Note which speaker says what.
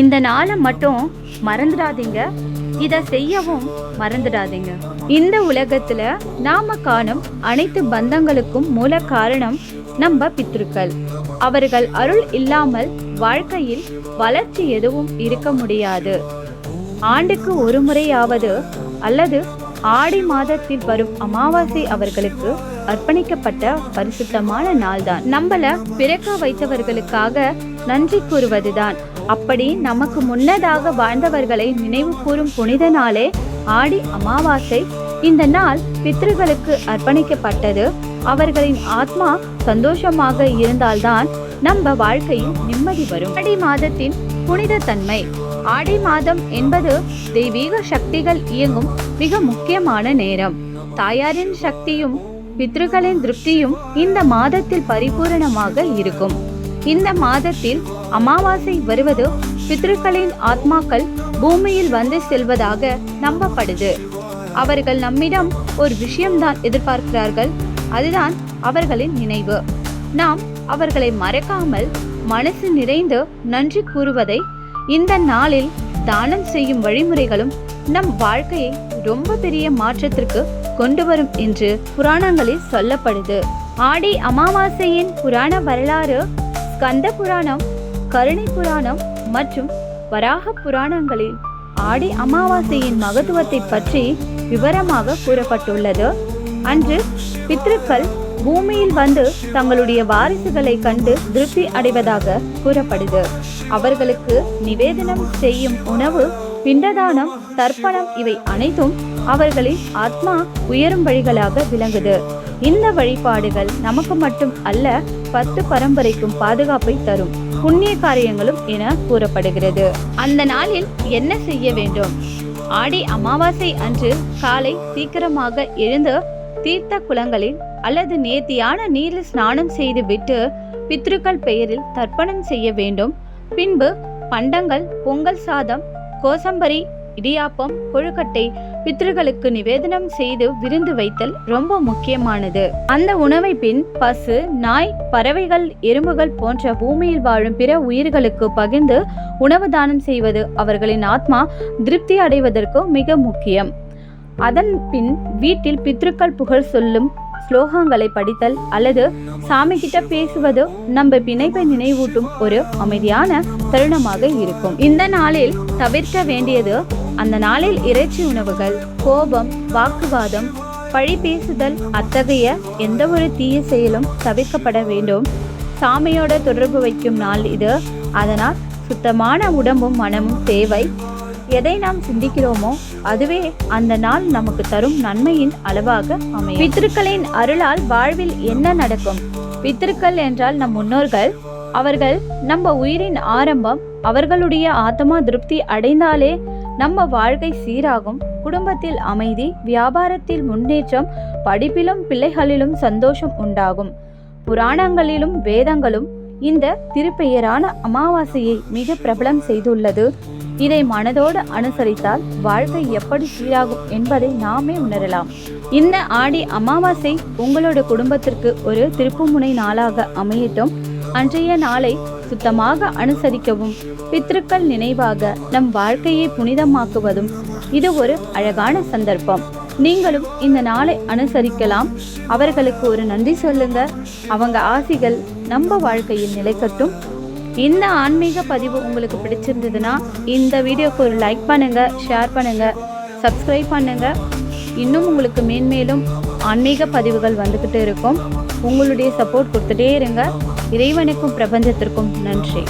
Speaker 1: இந்த நாளை மட்டும் மறந்துடாதீங்க. இதை செய்யவும் மறந்துடாதீங்க. இந்த உலகத்துல நாம காணும் அனைத்து பந்தங்களுக்கும் மூல காரணம் நம்ம பித்ருக்கள். அவர்கள் அருள் இல்லாமல் வாழ்க்கையில் வளர்ச்சி எதுவும் இருக்க முடியாது. ஆண்டுக்கு ஒரு முறையாவது அல்லது ஆடி மாதத்தில் வரும் அமாவாசை அவர்களுக்கு அர்ப்பணிக்கப்பட்ட பரிசுத்தமான நாள்தான். நம்மள பிறக்க வைத்தவர்களுக்காக நன்றி கூறுவதுதான் அப்படி நமக்கு முன்னதாக வாழ்ந்தவர்களை நினைவு கூறும் புனித நாளே ஆடி அமாவாசை. இந்த நாள் பித்ருகளுக்கு அர்ப்பணிக்கப்பட்டது. அவர்களின் ஆத்மா சந்தோஷமாக இருந்தால்தான் நம்ம வாழ்க்கையில் நிம்மதி வரும். ஆடி மாதத்தின் புனித தன்மை ஆடி மாதம் என்பது தெய்வீக சக்திகள் இயங்கும் மிக முக்கியமான நேரம். தாயாரின் சக்தியும் பித்ருக்களின் திருப்தியும் இந்த மாதத்தில் பரிபூரணமாக இருக்கும். இந்த மாதத்தில் அமாவாசை வருவது பித்ருக்களின் ஆத்மாக்கள் பூமியில் வந்து செல்வதாக நம்பப்படுது. அவர்கள் நம்மிடம் ஒரு விஷயம்தான் எதிர்பார்க்கிறார்கள். அதுதான் அவர்களின் நினைவு. நாம் அவர்களை மறக்காமல் மனசு நிறைந்து நன்றி கூறுவதை இந்த நாளில் தானம் செய்யும் வழிமுறைகளும் நம் வாழ்க்கையை ரொம்ப பெரிய மாற்றத்திற்கு கொண்டு வரும் என்று புராணங்களில் சொல்லப்படுது. ஆடி அமாவாசையின் புராண வரலாறு ஸ்கந்த புராணம் கருணை புராணம் மற்றும் வராக புராணங்களில் ஆடி அமாவாசையின் மகத்துவத்தை பற்றி விவரமாக கூறப்பட்டுள்ளது. அன்று பித்ருக்கள் பூமியில் வந்து தங்களுடைய வாரிசுகளை கண்டு திருப்தி அடைவதாக கூறப்படுது. அவர்களுக்கு நிவேதனம் செய்யும் உணவு பிண்டதானம் தர்ப்பணம் இவை அனைத்தும் அவர்களின் ஆத்மா உயரும் வழிகளாக விளங்குது. இந்த வழிபாடுகள் நமக்கு மட்டும் அல்ல பத்து பரம்பரைக்கும் பாதுகாப்பை தரும் புண்ணிய காரியங்களும் என கூறப்படுகிறது. அந்த நாளில் என்ன செய்ய வேண்டும்? ஆடி அமாவாசை அன்று காலை சீக்கிரமாக எழுந்து தீர்த்த குளங்களில் அல்லது நேர்த்தியான நீரில் ஸ்நானம் செய்து விட்டு பித்ருக்கள் பெயரில் தர்ப்பணம் செய்ய வேண்டும். பின்பு பண்டங்கள் பொங்கல் சாதம் கோசம்பரி இடியாப்பம் கொழுக்கட்டை பித்ருக்களுக்கு நிவேதனம் செய்து விருந்து வைத்தல் ரொம்ப முக்கியமானது. அந்த உணவை பின் பசு நாய் பறவைகள் எறும்புகள் போன்ற பூமியில் வாழும் பிற உயிர்களுக்கு பகிர்ந்து உணவு தானம் செய்வது அவர்களின் ஆத்மா திருப்தி அடைவதற்கு மிக முக்கியம். அதன் பின் வீட்டில் பித்ருக்கள் புகழ் சொல்லும் ஸ்லோகங்களை படித்தல் அல்லது சாமி கிட்ட பேசுவது நம்ம பிணைப்பை நினைவூட்டும் ஒரு அமைதியான தருணமாக இருக்கும். இந்த நாளில் தவிர்க்க வேண்டியது அந்த நாளில் இறைச்சி உணவுகள் கோபம் வாக்குவாதம் பழி பேசுதல் அத்தகைய எந்த ஒரு தீய செயலும் தவிர்க்கப்பட வேண்டும். சாமியோட தொடர்பு வைக்கும் நாள் இது. அதனால் சுத்தமான உடம்பும் மனமும் தேவை. எதை நாம் சிந்திக்கிறோமோ அதுவே அந்த நாள் நமக்கு தரும் நன்மையின் அளவாக அமையும். பித்திருக்களின் அருளால் வாழ்வில் என்ன நடக்கும்? பித்திருக்கள் என்றால் நம் முன்னோர்கள். அவர்கள் நம்ம உயிரின் ஆரம்பம் அவர்களுடைய ஆத்மா திருப்தி அடைந்தாலே நம்ம வாழ்க்கை சீராகும். குடும்பத்தில் அமைதி வியாபாரத்தில் முன்னேற்றம் படிப்பிலும் பிள்ளைகளிலும் சந்தோஷம் உண்டாகும். புராணங்களிலும் வேதங்களும் இந்த திருப்பெயரான அமாவாசையை மிக பிரபலம் செய்துள்ளது. இதை மனதோடு அனுசரித்தால் வாழ்க்கை எப்படி சீராகும் என்பதை நாமே உணரலாம். இந்த ஆடி அமாவாசை உங்களோட குடும்பத்திற்கு ஒரு திருப்புமுனை நாளாக அமையட்டும். அன்றைய நாளை சுத்தமாக அனுசரிக்கவும். பித்ருக்கள் நினைவாக நம் வாழ்க்கையை புனிதமாக்குவதும் இது ஒரு அழகான சந்தர்ப்பம். நீங்களும் இந்த நாளை அனுசரிக்கலாம். அவர்களுக்கு ஒரு நன்றி சொல்லுங்க. அவங்க ஆசிகள் நம்ம வாழ்க்கையில் நிலைக்கட்டும். இந்த ஆன்மீக பதிவு உங்களுக்கு பிடிச்சிருந்ததுன்னா இந்த வீடியோக்கு ஒரு லைக் பண்ணுங்க ஷேர் பண்ணுங்க சப்ஸ்கிரைப் பண்ணுங்க. இன்னும் உங்களுக்கு மேன்மேலும் ஆன்மீக பதிவுகள் வந்துக்கிட்டு இருக்கும். உங்களுடைய சப்போர்ட் கொடுத்துட்டே இருங்க. இறைவனுக்கும் பிரபஞ்சத்திற்கும் நன்றி.